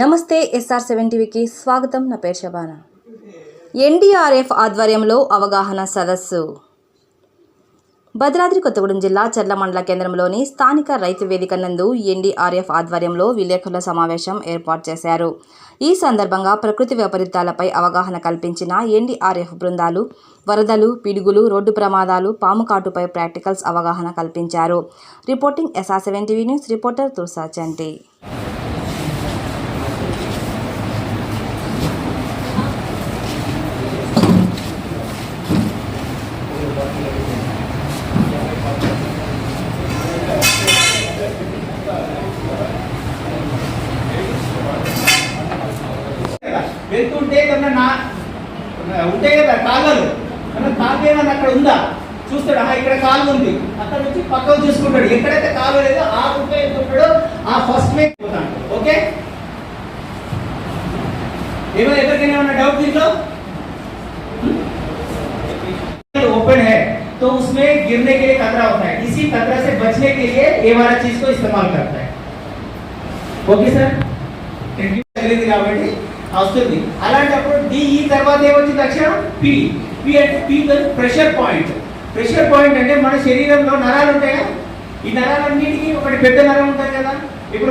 నమస్తే SR seven టీవీకి స్వాగతం. నా పేరు శబానా. ఎన్డీఆర్ఎఫ్ ఆధ్వర్యంలో అవగాహన సదస్సు. భద్రాద్రి కొత్తగూడెం జిల్లా చర్ల మండల కేంద్రంలోని స్థానిక రైతు వేదిక నందు ఎన్డీఆర్ఎఫ్ ఆధ్వర్యంలో విలేకరుల సమావేశం ఏర్పాటు చేశారు. ఈ సందర్భంగా ప్రకృతి వైపరీత్యాలపై అవగాహన కల్పించిన ఎన్డీఆర్ఎఫ్ బృందాలు వరదలు పిడుగులు రోడ్డు ప్రమాదాలు పాము కాటుపై ప్రాక్టికల్స్ అవగాహన కల్పించారు. Reporting SR seven TV news reporter Tursa Chanti. వెళ్తుంటే కన్నా నా ఉంటే కదా కాగలు కన్నా కాగేమని అక్కడ ఉందా? చూస్తాడు ఆ ఇక్కడ కాలు ఉంది. అక్కడ నుంచి పక్కకు చూసుకుంటాడు. ఎక్కడైతే కాలు లేదో ఆ ఉపయోగించుకుంటాడో ఆ ఫస్ట్ మే ఓకే? ఏమైనా ఎవరికైనా డౌట్ దీంట్లో ఓపెన్ तो उसमें गिरने के लिए खतरा होता है इसी खतरा से बचने के लिए ये वाला चीज को इस्तेमाल करता है ఓకే సార్ తగిలింది కాబట్టి వస్తుంది అలాంటప్పుడు డిఈ తర్వాత ఏమొచ్చింది అక్షరం పి పి అంటే P pressure point pressure point అంటే మన శరీరంలో నరాలు ఉంటాయా ఈ నరాలన్నిటికీ ఒకటి పెద్ద నరం ఉంటుంది కదా ఇప్పుడు